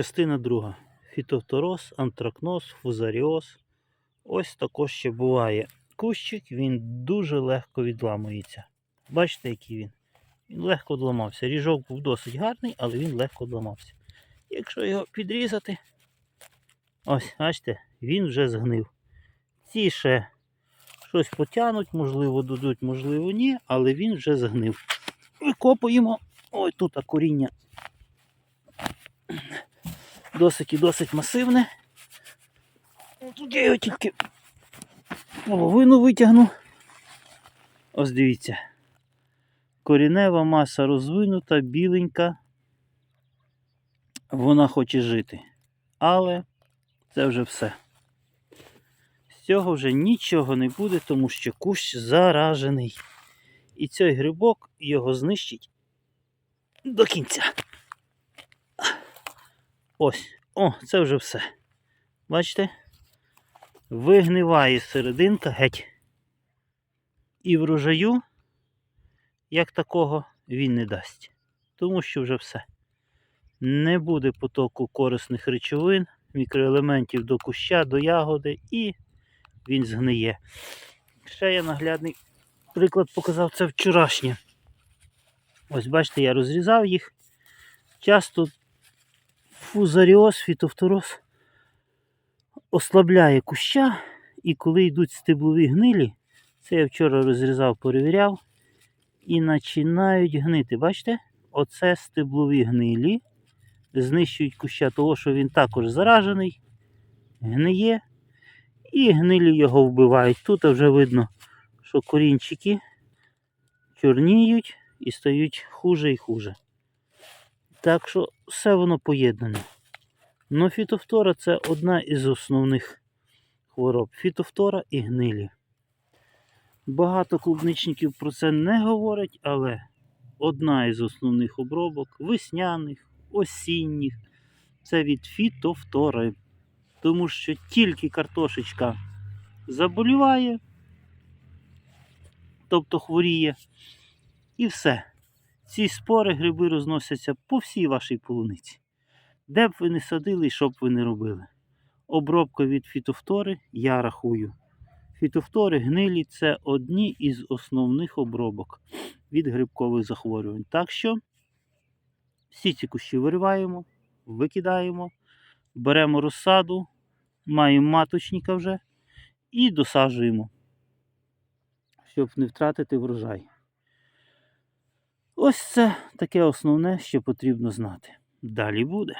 Частина друга. Фітофтороз, антракноз, фузаріоз. Ось також ще буває. Кущик він дуже легко відламується. Бачите, який він? Він легко відламався. Ріжок був досить гарний, але він легко відламався. Якщо його підрізати, ось, бачите, він вже згнив. Ці ще щось потягнуть, можливо, дадуть, можливо, ні, але він вже згнив. Викопуємо. Ой, тут коріння досить і досить масивне. Тут я його тільки половину витягну. Ось дивіться. Корінева маса розвинута, біленька. Вона хоче жити. Але це вже все. З цього вже нічого не буде, тому що кущ заражений. І цей грибок його знищить до кінця. Ось, о, це вже все. Бачите? Вигниває серединка геть. І врожаю, як такого, він не дасть. Тому що вже все. Не буде потоку корисних речовин, мікроелементів до куща, до ягоди, і він згниє. Ще я наглядний приклад показав це вчорашнє. Ось бачите, я розрізав їх. Часто фузаріоз, фітофтороз ослабляє куща, і коли йдуть стеблові гнилі, це я вчора розрізав, перевіряв, і починають гнити. Бачите? Оце стеблові гнилі знищують куща, того, що він також заражений, гниє, і гнилі його вбивають. Тут вже видно, що корінчики чорніють і стають хуже і хуже. Так що все воно поєднане. Но фітофтора це одна із основних хвороб. Фітофтора і гнилі. Багато клубничників про це не говорять, але одна із основних обробок весняних, осінніх це від фітофтори. Тому що тільки картошечка заболіває, тобто хворіє, і все. Ці спори гриби розносяться по всій вашій полуниці. Де б ви не садили і що б ви не робили. Обробка від фітофтори я рахую. Фітофтори гнилі це одні із основних обробок від грибкових захворювань. Так що всі ці кущі вириваємо, викидаємо, беремо розсаду, маємо маточника вже і досаджуємо, щоб не втратити врожай. Ось це таке основне, що потрібно знати. Далі буде.